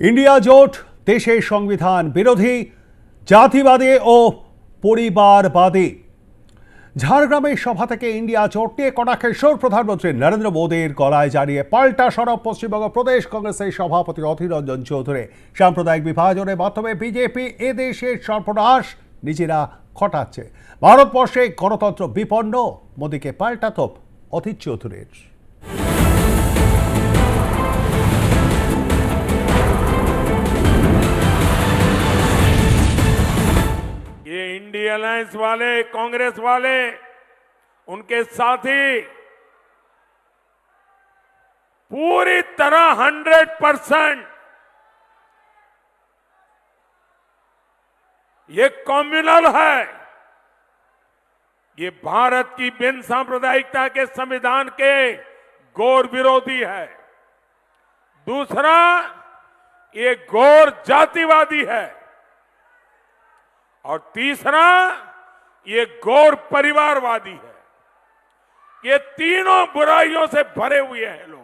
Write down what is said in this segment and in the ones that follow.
India জোট, দেশের সংবিধান বিরোধী, জাতিবাদী ও পরিবারবাদী। ঝাড়গ্রামের সভা থেকে ইন্ডিয়া জোট নিয়ে কটাক্ষের সুর প্রধানমন্ত্রী নরেন্দ্র মোদীর গলায় জানিয়ে পাল্টা সরব পশ্চিমবঙ্গ প্রদেশ কংগ্রেসের সভাপতি অধীর রঞ্জন চৌধুরী। সাম্প্রদায়িক বিভাজনের মাধ্যমে বিজেপি এদেশের সর্বনাশ নিজেরা ঘটাচ্ছে। ভারতবর্ষে গণতন্ত্র বিপন্ন, মোদীকে পাল্টা তোপ অধীর চৌধুরীর। अलायंस वाले, कांग्रेस वाले, उनके साथी, पूरी तरह हंड्रेड परसेंट ये कॉम्युनल है। ये भारत की बिन सांप्रदायिकता के संविधान के गौर विरोधी है। दूसरा, ये गौर जातिवादी है। और तीसरा, ये गौर परिवारवादी है। ये तीनों बुराइयों से भरे हुए हैं लोग।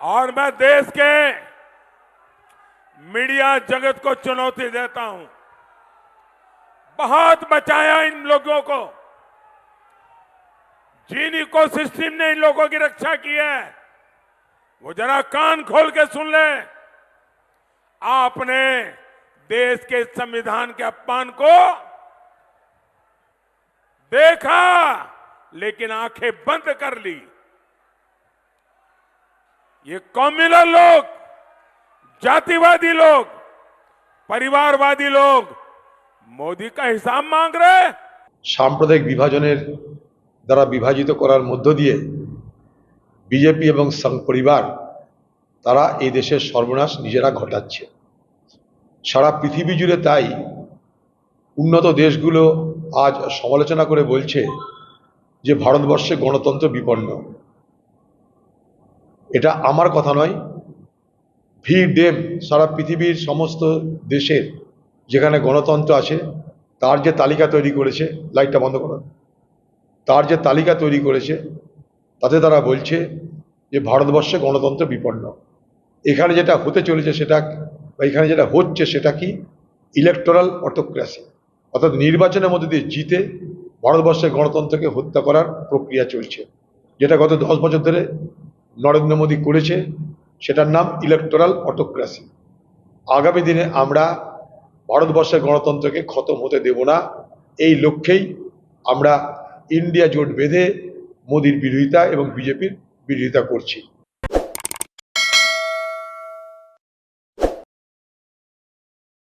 और मैं देश के मीडिया जगत को चुनौती देता हूँ। बहुत बचाया इन लोगों को। जिन इको सिस्टम ने इन लोगों की रक्षा की है। वो जरा कान खोल के सुन ले। आपने देश के संविधान के अपमान को देखा, लेकिन आँखें बंद कर ली। ये कम्युनल लोग, जातिवादी लोग, परिवारवादी लोग মোদী কা হিসাব মাং রে সাম্প্রদায়িক বিভাজনের দ্বারা বিভাজিত করার মধ্য দিয়ে বিজেপি এবং সং পরিবার, তারা এই দেশের সর্বনাশ নিজেরা ঘটাচ্ছে। সারা পৃথিবী জুড়ে তাই উন্নত দেশগুলো আজ সমালোচনা করে বলছে যে ভারতবর্ষে গণতন্ত্র বিপন্ন। এটা আমার কথা নয় ভি ডেম, সারা পৃথিবীর সমস্ত দেশের যেখানে গণতন্ত্র আছে, তার যে তালিকা তৈরি করেছে, লাইটটা বন্ধ করো। তার যে তালিকা তৈরি করেছে, তাতে তারা বলছে যে ভারতবর্ষে গণতন্ত্র বিপন্ন। এখানে যেটা হতে চলেছে সেটা, বা এখানে যেটা হচ্ছে সেটা কি? ইলেকটোরাল অটোক্রাসি অর্থাৎ নির্বাচনের মধ্যে দিয়ে জিতে ভারতবর্ষের গণতন্ত্রকে হত্যা করার প্রক্রিয়া চলছে। যেটা গত দশ বছর ধরে নরেন্দ্র মোদী করেছে, সেটার নাম ইলেকটোরাল অটোক্রাসি আগামী দিনে আমরা ভারতবর্ষের গণতন্ত্রকে খতম হতে দেব না। এই লক্ষ্যেই আমরা ইন্ডিয়া জোট বেঁধে মোদির বিরোধিতা এবং বিজেপির বিরোধিতা করছি।